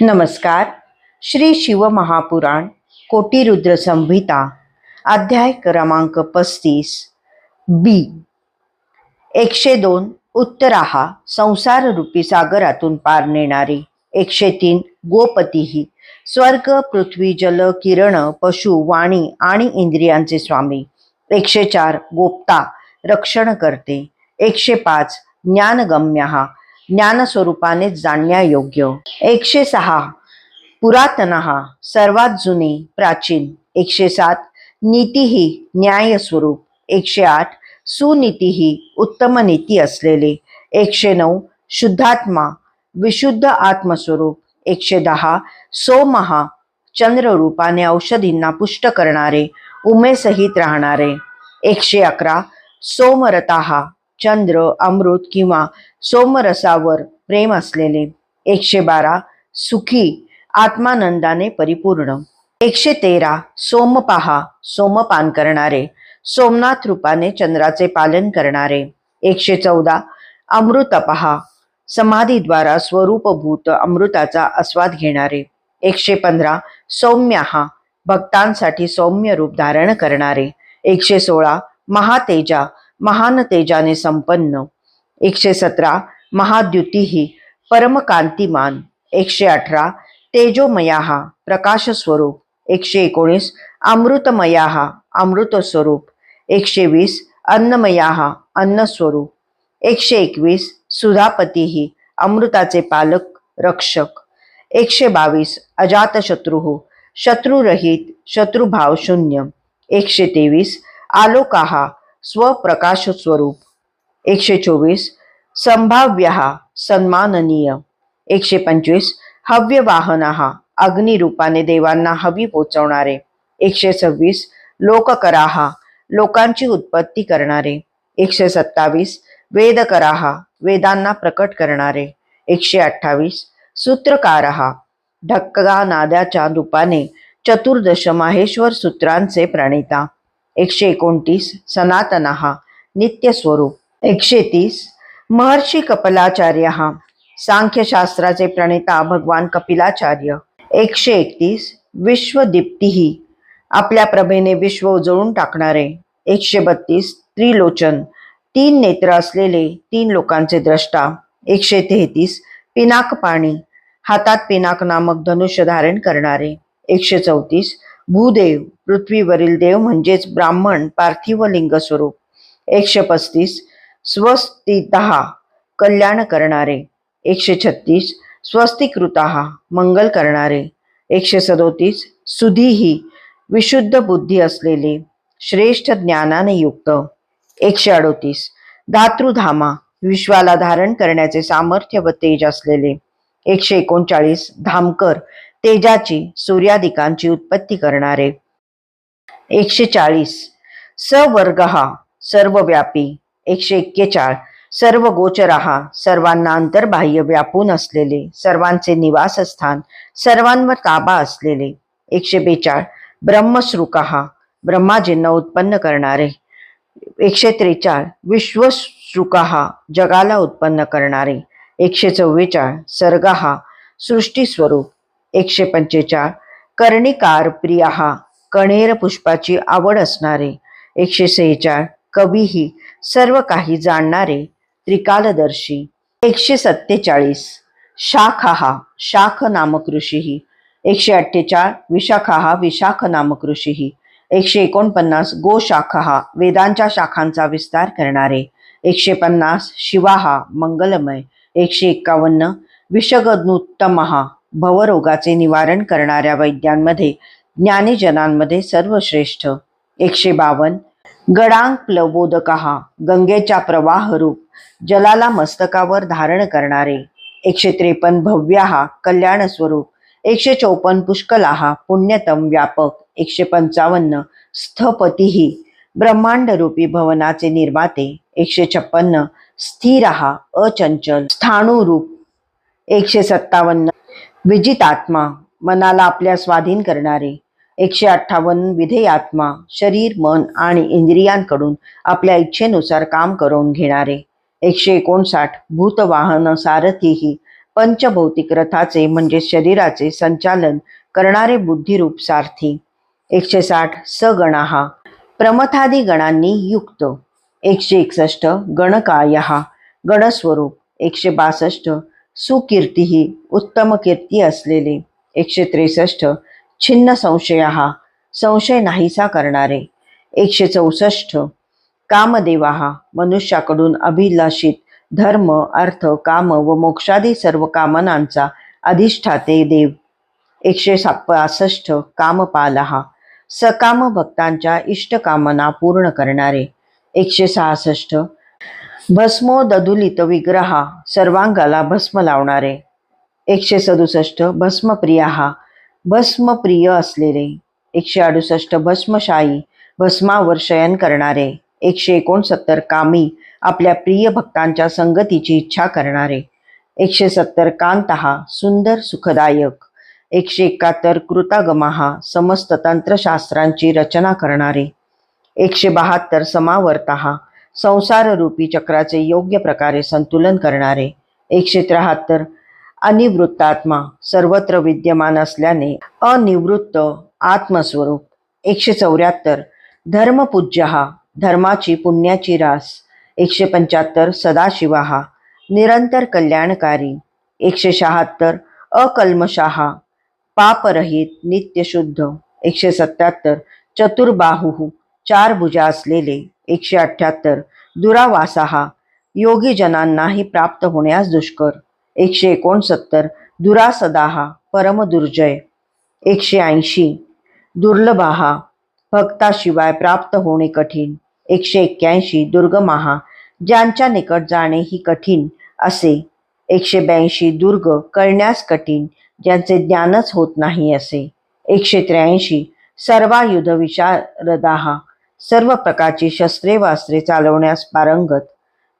नमस्कार. श्री शिवमहापुराण कोटीरुद्र संहिता अध्याय क्रमांक पस्तीस. बी. एकशे दोन उत्तराहा संसार रूपी सागरातून पार नेणारे एकशे तीन गोपतीही स्वर्ग पृथ्वी जल किरण पशु वाणी आणि इंद्रियांचे स्वामी. एकशे चार गोप्ता रक्षण करते. एकशे पाच ज्ञानगम्य हा ज्ञानस्वरूपाने जाणण्यायोग्य. एकशे सहा. पुरातन सर्वात जुने प्राचीन. एकशे सात. नीती ही न्याय स्वरूप एकशे आठ. सुनीती ही उत्तम नीती असलेले. एकशे नऊ. शुद्धात्मा विशुद्ध आत्मस्वरूप. एकशे दहा. सोमहा चंद्र रूपाने औषधींना पुष्ट करणारे उमेसहित राहणारे. एकशे अकरा. सोमरताहा चंद्र अमृत किंवा सोमरसावर प्रेम असलेले एकशे बारा सुखी आत्मानंदाने परिपूर्ण. एकशे तेरा सोमपहा सोमपान करणारे सोमनाथ रूपाने चंद्राचे पालन करणारे. एकशे चौदा अमृतपहा समाधीद्वारा स्वरूपभूत अमृताचा आस्वाद घेणारे. एकशे पंधरा सौम्यहा भक्तांसाठी सौम्य रूप धारण करणारे. एकशे सोळा महातेजा महान तेजाने संपन्न. एकशे सतरा महाद्युतीही परमकांतिमान. एकशे अठरा तेजोमयाहा प्रकाश स्वरूप एकशे एकोणीस अमृतमयाहा अमृत स्वरूप एकशे वीस अन्नमयाहा अन्नस्वरूप. एकशे एकवीस सुधापतीही अमृताचे पालक रक्षक. एकशे बावीस अजातशत्रू शत्रुरहित शत्रुभाव शून्य. एकशे तेवीस आलोकाहा स्वप्रकाश स्वरूप एकशे चोवीस संभाव्य सन्माननीय. एकशे पंचवीस हव्य वाहना अग्निरूपाने देवांना हवी पोचवणारे. एकशे सव्वीस लोककराहा लोकांची उत्पत्ती करणारे. एकशे सत्तावीस वेदकराहा वेदांना प्रकट करणारे. एकशे अठ्ठावीस सूत्रकारहा ढक्का नाद्याच्या रूपाने चतुर्दश माहेश्वर सूत्रांचे प्रणेता. एकशे एकोणतीस सनातनहा नित्यस्वरूप. एकशे तीस महर्षी कपिलाचार्य हा सांख्यशास्त्राचे प्रणेता भगवान कपिलाचार्य. एकशे एकतीस विश्वदीप्तीही आपल्या प्रभेने विश्व उजळून टाकणारे. एकशे बत्तीस त्रिलोचन तीन नेत्र असलेले तीन लोकांचे द्रष्टा. एकशे तेहतीस पिनाक पाणी हातात पिनाक नामक धनुष्य धारण करणारे. एकशे चौतीस भूदेव पृथ्वीवरील देव म्हणजेच ब्राह्मण पार्थिव लिंग स्वरूप. एकशे पस्तीस स्वस्तित कल्याण करणारे. एकशे छत्तीस स्वस्तिकृत मंगल करणारे. एकशे सदोतीस सुधीही विशुद्ध बुद्धी असलेले श्रेष्ठ ज्ञानाने युक्त. एकशे अडोतीस धातृधामा विश्वाला धारण करण्याचे सामर्थ्य व तेज असलेले. एकशे एकोणचाळीस धामकर तेजाची सूर्यादिकांची उत्पत्ती करणारे. एकशे चाळीस. सवर्ग हा सर्वव्यापी. एकशे एक्केचाळ. सर्व गोचरहा सर्वांना अंतर्बाह्य व्यापून असलेले. सर्वांचे निवासस्थान. सर्वांवर ताबा असलेले. एकशे बेचाळ. ब्रह्मश्रुकहा. ब्रह्माजींना उत्पन्न करणारे. एकशे त्रेचाळ. विश्वश्रुकहा. जगाला उत्पन्न करणारे. एकशे चव्वेचाळ. सर्गहा. सृष्टी स्वरूप एकशे पंचेचाळ. कर्णिकार प्रिया कणेर पुष्पाची आवड असणारे. एकशे सेहेचाळ. कवीही सर्व काही जाणणारे. त्रिकालदर्शी. एकशे सत्तेचाळीस. शाख हा शाख नामक ऋषीही. एकशे अठ्ठेचाळ. विशाखा हा विशाख नामक ऋषीही. एकशे एकोणपन्नास. गोशाखा हा वेदांच्या शाखांचा विस्तार करणारे. एकशे पन्नास. शिवाहा मंगलमय. एकशे एक्कावन्न विषगनुत्तमहा भवरोगाचे निवारण करणाऱ्या वैद्यांमध्ये ज्ञानीजनांमध्ये सर्वश्रेष्ठ. एकशे बावन गडांग प्लवोदकहा गंगेच्या प्रवाह रूप जलाला मस्तकावर धारण करणारे. एकशे त्रेपन्न भव्याहा कल्याण स्वरूप एकशे चौपन्न पुष्कलाहा पुण्यतम व्यापक. एकशे पंचावन्न. स्थपतीही. ब्रह्मांड रूपी भवनाचे निर्माते. एकशे छप्पन्न. स्थिरहा अचंचल. स्थाणुरूप. एकशे सत्तावन्न. विजितात्मा मनाला आपल्या स्वाधीन करणारे एकशे अठ्ठावन्न विधेयात्मा शरीर मन आणि इंद्रियांकडून आपल्या इच्छेनुसार काम करून घेणारे एकशे एकोणसाठ भूतवाहन सारथीही पंचभौतिक रथाचे म्हणजे शरीराचे संचालन करणारे बुद्धिरूप सारथी एकशे साठ सगणाहा प्रमथादी गणांनी युक्त एकशे एकसष्ट गणकाय गणस्वरूप एकशे बासष्ट सुकीर्ती ही उत्तम कीर्ती असलेले एकशे त्रेसष्ट छिन्न संशया संशय नाहीसा करणारे एकशे चौसष्ट कामदेवाहा मनुष्याकडून अभिलाषित धर्म अर्थ काम व मोक्षादी सर्व कामनांचा अधिष्ठाते देव. एकशे सा पासष्ट कामपालहा सकाम भक्तांच्या इष्टकामना पूर्ण करणारे एकशे सहासष्ट भस्मो ददुलित विग्रहा सर्वांगाला भस्म लावणारे. एकशे सदुसष्ट भस्मप्रिया भस्मप्रिय असलेले. एकशे अडुसष्ट भस्मशाही भस्मावर शयन करणारे. एकशे एकोणसत्तर कामी आपल्या प्रिय भक्तांच्या संगतीची इच्छा करणारे. एकशे सत्तर कांतहा सुंदर सुखदायक. एकशे एकाहत्तर कृतागमहा समस्त तंत्रशास्त्रांची रचना करणारे. एकशे बहात्तर समावर्तहा संसाररूपी चक्राचे योग्य प्रकारे संतुलन करणारे एकशे त्र्याहत्तर अनिवृत्तात्मा सर्वत्र विद्यमान असल्याने अनिवृत्त आत्मस्वरूप एकशे चौऱ्याहत्तर धर्मपूज्य हा धर्माची पुण्याची रास एकशे पंच्याहत्तर सदाशिवाहा निरंतर कल्याणकारी एकशे शहात्तर अकल्मशाहा पापरहित नित्यशुद्ध एकशे सत्याहत्तर चतुर्बाहू चार भुजा असलेले एकशे अठ्ठ्याहत्तर दुरावासाहा. योगी जनांनाही प्राप्त होण्यास दुष्कर. एकशे एकोणसत्तर. दुरासदाहा. परमदुर्जय. एकशे ऐंशी. दुर्लभाहा. भक्ताशिवाय प्राप्त होणे कठीण. एकशे एक्क्याऐंशी. दुर्गमाहा. ज्यांच्या निकट जाणे ही कठीण असे. एकशे ब्याऐंशी. दुर्ग कळण्यास कठीण. ज्यांचे ज्ञानच होत नाही असे. एकशे त्र्याऐंशी. सर्वायुध विशारदाहा सर्व प्रकारची शस्त्रे वास्त्रे चालवण्यास पारंगत.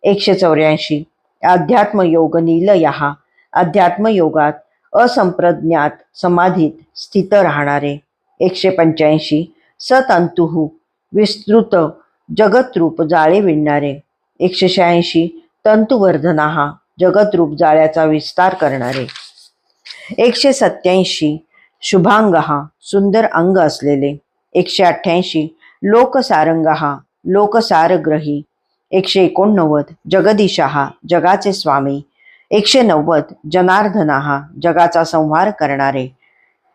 एकशे चौऱ्याऐंशी. अध्यात्मयोग नीलयाहा. अध्यात्मयोगात असंप्रज्ञात समाधीत स्थित राहणारे. एकशे पंच्याऐंशी. सतंतुहू विस्तृत जगतरूप जाळे विणणारे. एकशे शहाऐंशी. तंतुवर्धनाहा जगतरूप जाळ्याचा विस्तार करणारे. एकशे सत्याऐंशी शुभांग हा सुंदर अंग असलेले. एकशे अठ्ठ्याऐंशी. लोकसारंगहा लोकसारग्रही एकशे एकोणनव्वद जगदीशहा जगाचे स्वामी एकशे नव्वद जनार्दनाहा जगाचा संहार करणारे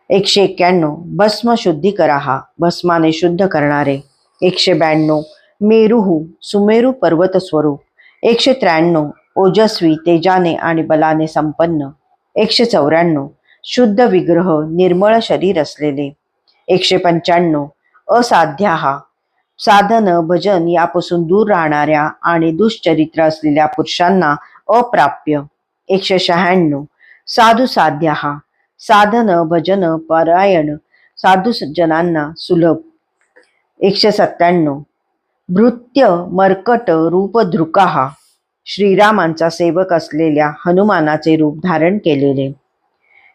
एकशे एक्क्याण्णव भस्म शुद्धीकराहा भस्माने शुद्ध करणारे एकशे ब्याण्णव मेरुहू सुमेरू पर्वत स्वरूप एकशे त्र्याण्णव ओजस्वी तेजाने आणि बलाने संपन्न एकशे चौऱ्याण्णव शुद्ध विग्रह निर्मळ शरीर असलेले एकशे पंच्याण्णव असाध्या. हा साधन भजन यापासून दूर राहणाऱ्या आणि दुष्चरित्र असलेल्या पुरुषांना अप्राप्य. एकशे शहाण्णव. साधू साध्याहा साधन भजन परायण साधू जनांना सुलभ. एकशे सत्त्याण्णव. भृत्य मर्कट रूप हा श्रीरामांचा सेवक असलेल्या हनुमानाचे रूप धारण केलेले.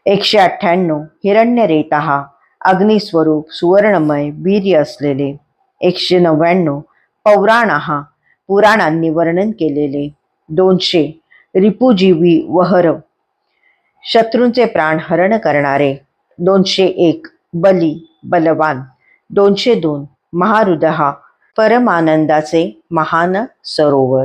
एकशे अठ्ठ्याण्णव. हिरण्यरेताहा अग्निस्वरूप सुवर्णमय वीर्य असलेले एकशे नव्याण्णव पौराणाहा पुराणांनी वर्णन केलेले दोनशे रिपुजीवी वहर शत्रूंचे प्राण हरण करणारे दोनशे एक बली बलवान दोनशे दोन महारुदहा परमानंदाचे महान सरोवर.